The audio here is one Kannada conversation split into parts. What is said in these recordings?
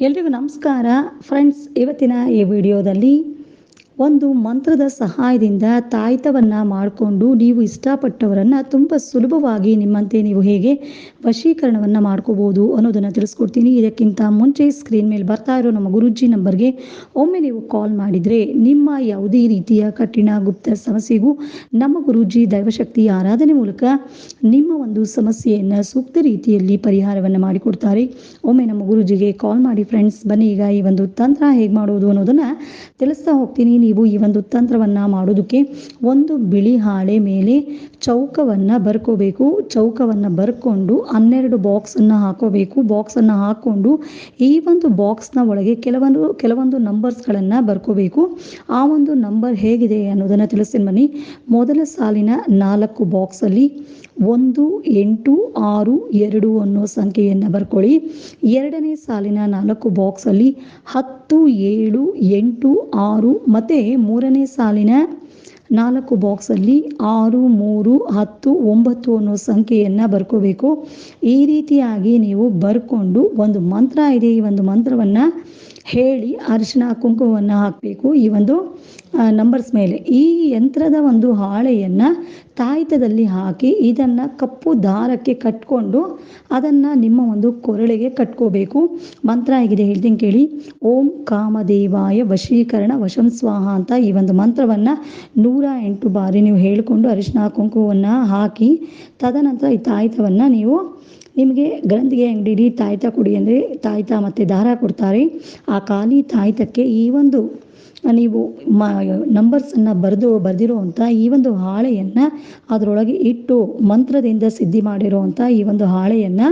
ಎಲ್ರಿಗೂ ನಮಸ್ಕಾರ. ಫ್ರೆಂಡ್ಸ್ ಇವತ್ತಿನ ಈ ವಿಡಿಯೋದಲ್ಲಿ ಒಂದು ಮಂತ್ರದ ಸಹಾಯದಿಂದ ತಾಯ್ತವನ್ನು ಮಾಡಿಕೊಂಡು ನೀವು ಇಷ್ಟಪಟ್ಟವರನ್ನು ತುಂಬ ಸುಲಭವಾಗಿ ನಿಮ್ಮಂತೆ ನೀವು ಹೇಗೆ ವಶೀಕರಣವನ್ನು ಮಾಡ್ಕೋಬೋದು ಅನ್ನೋದನ್ನು ತಿಳಿಸ್ಕೊಡ್ತೀನಿ. ಇದಕ್ಕಿಂತ ಮುಂಚೆ ಸ್ಕ್ರೀನ್ ಮೇಲೆ ಬರ್ತಾ ಇರೋ ನಮ್ಮ ಗುರುಜಿ ನಂಬರ್ಗೆ ಒಮ್ಮೆ ನೀವು ಕಾಲ್ ಮಾಡಿದರೆ ನಿಮ್ಮ ಯಾವುದೇ ರೀತಿಯ ಕಠಿಣ ಗುಪ್ತ ಸಮಸ್ಯೆಗೂ ನಮ್ಮ ಗುರುಜಿ ದೈವಶಕ್ತಿ ಆರಾಧನೆ ಮೂಲಕ ನಿಮ್ಮ ಒಂದು ಸಮಸ್ಯೆಯನ್ನು ಸೂಕ್ತ ರೀತಿಯಲ್ಲಿ ಪರಿಹಾರವನ್ನು ಮಾಡಿಕೊಡ್ತಾರೆ. ಒಮ್ಮೆ ನಮ್ಮ ಗುರುಜಿಗೆ ಕಾಲ್ ಮಾಡಿ ಫ್ರೆಂಡ್ಸ್ ಬನ್ನಿ, ಈಗ ಈ ಒಂದು ತಂತ್ರ ಹೇಗೆ ಮಾಡೋದು ಅನ್ನೋದನ್ನು ತಿಳಿಸ್ತಾ ಹೋಗ್ತೀನಿ. ನೀವು ಈ ಒಂದು ತಂತ್ರವನ್ನು ಮಾಡೋದಕ್ಕೆ ಒಂದು ಬಿಳಿ ಹಾಳೆ ಮೇಲೆ ಚೌಕವನ್ನು ಬರ್ಕೋಬೇಕು. ಚೌಕವನ್ನು ಬರ್ಕೊಂಡು ಹನ್ನೆರಡು ಬಾಕ್ಸನ್ನು ಹಾಕೋಬೇಕು. ಬಾಕ್ಸನ್ನು ಹಾಕ್ಕೊಂಡು ಈ ಒಂದು ಬಾಕ್ಸ್ನ ಒಳಗೆ ಕೆಲವೊಂದು ಕೆಲವೊಂದು ನಂಬರ್ಸ್ಗಳನ್ನು ಬರ್ಕೋಬೇಕು. ಆ ಒಂದು ನಂಬರ್ ಹೇಗಿದೆ ಅನ್ನೋದನ್ನು ತಿಳಿಸ್ತೀನಿ ಬನ್ನಿ. ಮೊದಲ ಸಾಲಿನ ನಾಲ್ಕು ಬಾಕ್ಸಲ್ಲಿ ಒಂದು, ಎಂಟು, ಆರು, ಎರಡು ಅನ್ನೋ ಸಂಖ್ಯೆಯನ್ನು ಬರ್ಕೊಳ್ಳಿ. ಎರಡನೇ ಸಾಲಿನ ನಾಲ್ಕು ಬಾಕ್ಸಲ್ಲಿ ಹತ್ತು, ಏಳು, ಎಂಟು, ಆರು ಮತ್ತು ಮೂರನೇ ಸಾಲಿನ ನಾಲ್ಕು ಬಾಕ್ಸಲ್ಲಿ ಆರು, ಮೂರು, ಹತ್ತು, ಒಂಬತ್ತು ಅನ್ನೋ ಸಂಖ್ಯೆಯನ್ನು ಬರ್ಕೋಬೇಕು. ಈ ರೀತಿಯಾಗಿ ನೀವು ಬರ್ಕೊಂಡು ಒಂದು ಮಂತ್ರ ಇದೆ, ಈ ಒಂದು ಮಂತ್ರವನ್ನು ಹೇಳಿ ಅರಿಶಿನ ಕುಂಕುಮವನ್ನು ಹಾಕಬೇಕು. ಈ ಒಂದು ನಂಬರ್ಸ್ ಮೇಲೆ. ಈ ಯಂತ್ರದ ಒಂದು ಹಾಳೆಯನ್ನು ತಾಯಿತದಲ್ಲಿ ಹಾಕಿ ಇದನ್ನು ಕಪ್ಪು ದಾರಕ್ಕೆ ಕಟ್ಕೊಂಡು ಅದನ್ನು ನಿಮ್ಮ ಒಂದು ಕೊರಳಿಗೆ ಕಟ್ಕೋಬೇಕು. ಮಂತ್ರ ಆಗಿದೆ ಹೇಳ್ತೀನಿ ಕೇಳಿ. ಓಂ ಕಾಮದೇವಾಯ ವಶೀಕರಣ ವಶಂ ಸ್ವಾಹ ಅಂತ ಈ ಒಂದು ಮಂತ್ರವನ್ನು ನೂರ ಎಂಟು ಬಾರಿ ನೀವು ಹೇಳಿಕೊಂಡು ಅರಿಶಿನ ಕುಂಕುಮವನ್ನು ಹಾಕಿ ತದನಂತರ ಈ ತಾಯ್ತವನ್ನು ನೀವು ನಿಮಗೆ ಗ್ರಂಥಿಗೆ ಇಡೀ ತಾಯ್ತ ಕೊಡಿ ಅಂದರೆ ತಾಯ್ತ ಮತ್ತು ದಾರ ಕೊಡ್ತಾರೆ. ಆ ಖಾಲಿ ತಾಯ್ತಕ್ಕೆ ಈ ಒಂದು ನೀವು ಮ ನಂಬರ್ಸನ್ನು ಬರೆದು ಬರೆದಿರುವಂಥ ಈ ಒಂದು ಹಾಳೆಯನ್ನು ಅದರೊಳಗೆ ಇಟ್ಟು ಮಂತ್ರದಿಂದ ಸಿದ್ಧಿ ಮಾಡಿರುವಂಥ ಈ ಒಂದು ಹಾಳೆಯನ್ನು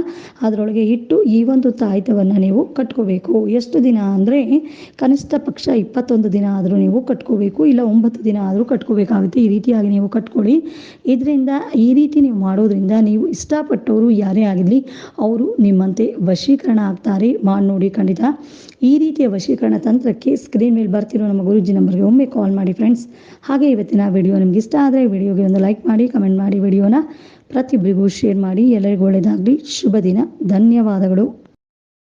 ಅದರೊಳಗೆ ಇಟ್ಟು ಈ ಒಂದು ತಾಯ್ತವನ್ನು ನೀವು ಕಟ್ಕೋಬೇಕು. ಎಷ್ಟು ದಿನ ಅಂದರೆ ಕನಿಷ್ಠ ಪಕ್ಷ ಇಪ್ಪತ್ತೊಂದು ದಿನ ಆದರೂ ನೀವು ಕಟ್ಕೋಬೇಕು, ಇಲ್ಲ ಒಂಬತ್ತು ದಿನ ಆದರೂ ಕಟ್ಕೋಬೇಕಾಗುತ್ತೆ. ಈ ರೀತಿಯಾಗಿ ನೀವು ಕಟ್ಕೊಳ್ಳಿ. ಇದರಿಂದ, ಈ ರೀತಿ ನೀವು ಮಾಡೋದ್ರಿಂದ ನೀವು ಇಷ್ಟಪಟ್ಟವರು ಯಾರೇ ಆಗಿರಲಿ, ಅವರು ನಿಮ್ಮಂತೆ ವಶೀಕರಣ ಆಗ್ತಾರೆ. ಮಾಡಿ ನೋಡಿ, ಖಂಡಿತ. ಈ ರೀತಿಯ ವಶೀಕರಣ ತಂತ್ರಕ್ಕೆ ಸ್ಕ್ರೀನ್ ಮೇಲೆ ಬರ್ತಿರೋ ನಮ್ಮ ಗುರುಜಿ ನಂಬರ್ಗೆ ಒಮ್ಮೆ ಕಾಲ್ ಮಾಡಿ ಫ್ರೆಂಡ್ಸ್ ಹಾಗೆ ಇವತ್ತಿನ ವಿಡಿಯೋ ನಿಮ್ಗೆ ಇಷ್ಟ ಆದರೆ ವಿಡಿಯೋಗೆ ಒಂದು ಲೈಕ್ ಮಾಡಿ ಕಮೆಂಟ್ ಮಾಡಿ ವಿಡಿಯೋನ ಪ್ರತಿಯೊಬ್ಬರಿಗೂ ಶೇರ್ ಮಾಡಿ. ಎಲ್ಲರಿಗೂ ಒಳ್ಳೆಯದಾಗಲಿ ಶುಭ ದಿನ. ಧನ್ಯವಾದಗಳು.